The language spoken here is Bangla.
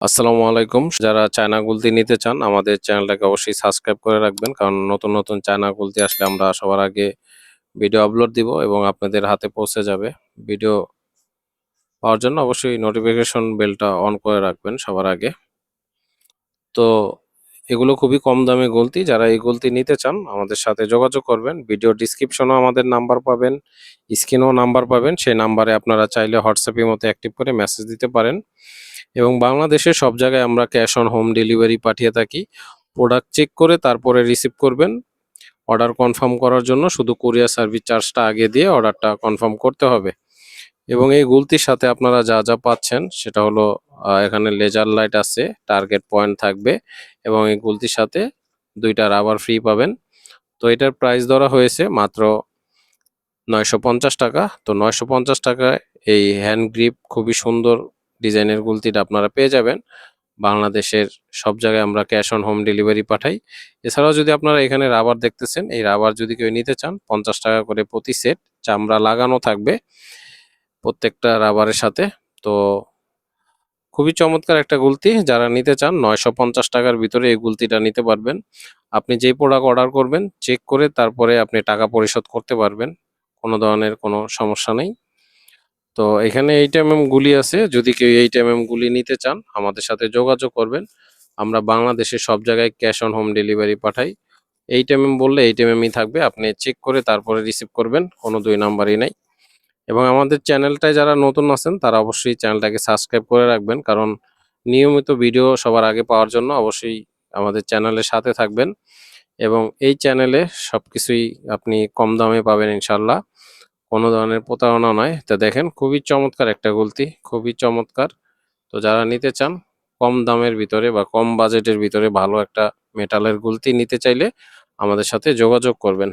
আসসালামু আলাইকুম। যারা চায়না গুলতি নিতে চান, আমাদের চ্যানেলটাকে অবশ্যই সাবস্ক্রাইব করে রাখবেন, কারণ নতুন নতুন চায়না গুলতি আসলে আমরা সবার আগে ভিডিও আপলোড দিব এবং আপনাদের হাতে পৌঁছে যাবে। ভিডিও পাওয়ার জন্য অবশ্যই নোটিফিকেশন বেলটা অন করে রাখবেন সবার আগে। তো এগুলো খুবই কম দামে গলতি যারা এই গলতি নিতে চান, আমাদের সাথে যোগাযোগ করবেন। ভিডিও ডিসক্রিপশনেও আমাদের নাম্বার পাবেন স্ক্রিনেও নাম্বার পাবেন। সেই নাম্বারে আপনারা চাইলে হোয়াটসঅ্যাপের মতো অ্যাক্টিভ করে মেসেজ দিতে পারেন। এবং বাংলাদেশের সব জায়গায় আমরা ক্যাশ অন হোম ডেলিভারি পাঠিয়ে থাকি। প্রোডাক্ট চেক করে তারপরে রিসিভ করবেন। অর্ডার কনফার্ম করার জন্য শুধু কুরিয়ার সার্ভিস চার্জটা আগে দিয়ে অর্ডারটা কনফার্ম করতে হবে। এবং এই গুলতির সাথে আপনারা যা যা পাচ্ছেন, সেটা হলো এখানে লেজার লাইট আছে টার্গেট পয়েন্ট থাকবে এবং এই গুলতির সাথে দুইটা রাবার ফ্রি পাবেন। তো এটার প্রাইস ধরা হয়েছে মাত্র নয়শো পঞ্চাশ টাকা। তো নয়শো পঞ্চাশ টাকায় এই হ্যান্ড গ্রিপ খুবই সুন্দর ডিজাইনের গুলতিটা আপনারা পেয়ে যাবেন। বাংলাদেশের সব জায়গায় আমরা ক্যাশ অন হোম ডেলিভারি পাঠাই। এছাড়াও যদি আপনারা এখানে রাবার দেখতেছেন, এই রাবার যদি কেউ নিতে চান, পঞ্চাশ টাকা করে প্রতি সেট চামড়া লাগানো থাকবে প্রত্যেকটা রাবারের সাথে। তো খুবই চমৎকার একটা গুলতি, যারা নিতে চান, নয়শো পঞ্চাশ টাকার ভিতরে এই গুলতিটা নিতে পারবেন। আপনি যেই প্রোডাক্ট অর্ডার করবেন চেক করে তারপরে আপনি টাকা পরিশোধ করতে পারবেন। কোনো ধরনের কোনো সমস্যা নেই। তো এখানে এইট এম এম গুলি আছে। যদি কেউ এইট এম এম গুলি নিতে চান, আমাদের সাথে যোগাযোগ করবেন। আমরা বাংলাদেশের সব জায়গায় ক্যাশ অন হোম ডেলিভারি পাঠাই। এইট এম এম বললে এইট এম এমই থাকবে। আপনি চেক করে তারপরে রিসিভ করবেন, কোনো দুই নাম্বারই নাই। এবং আমাদের চ্যানেলটায় যারা নতুন আছেন, তারা অবশ্যই চ্যানেলটাকে সাবস্ক্রাইব করে রাখবেন। কারণ নিয়মিত ভিডিও সবার আগে পাওয়ার জন্য অবশ্যই আমাদের চ্যানেলের সাথে থাকবেন। এবং এই চ্যানেলে সব কিছুই আপনি কম দামে পাবেন ইনশাল্লাহ কোনো ধরনের প্রতারণা নয়। তা দেখেন, খুবই চমৎকার একটা গুলতি, খুবই চমৎকার। তো যারা নিতে চান, কম দামের ভিতরে বা কম বাজেটের ভিতরে ভালো একটা মেটালের গুলতি নিতে চাইলে আমাদের সাথে যোগাযোগ করবেন।